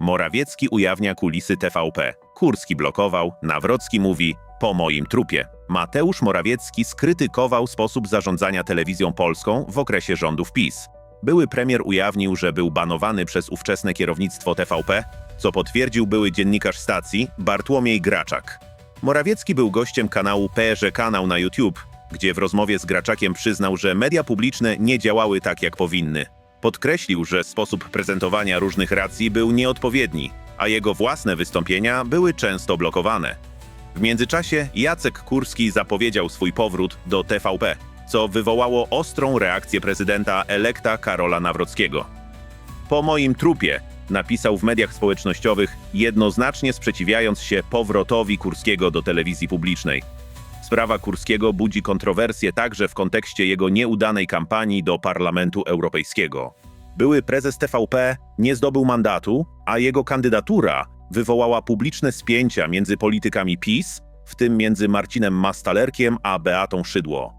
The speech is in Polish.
Morawiecki ujawnia kulisy TVP. Kurski blokował, Nawrocki mówi po moim trupie. Mateusz Morawiecki skrytykował sposób zarządzania telewizją polską w okresie rządów PiS. Były premier ujawnił, że był banowany przez ówczesne kierownictwo TVP, co potwierdził były dziennikarz stacji Bartłomiej Graczak. Morawiecki był gościem kanału PR Kanał na YouTube, gdzie w rozmowie z Graczakiem przyznał, że media publiczne nie działały tak, jak powinny. Podkreślił, że sposób prezentowania różnych racji był nieodpowiedni, a jego własne wystąpienia były często blokowane. W międzyczasie Jacek Kurski zapowiedział swój powrót do TVP, co wywołało ostrą reakcję prezydenta elekta Karola Nawrockiego. Po moim trupie napisał w mediach społecznościowych, jednoznacznie sprzeciwiając się powrotowi Kurskiego do telewizji publicznej. Sprawa Kurskiego budzi kontrowersje także w kontekście jego nieudanej kampanii do Parlamentu Europejskiego. Były prezes TVP nie zdobył mandatu, a jego kandydatura wywołała publiczne spięcia między politykami PiS, w tym między Marcinem Mastalerkiem a Beatą Szydło.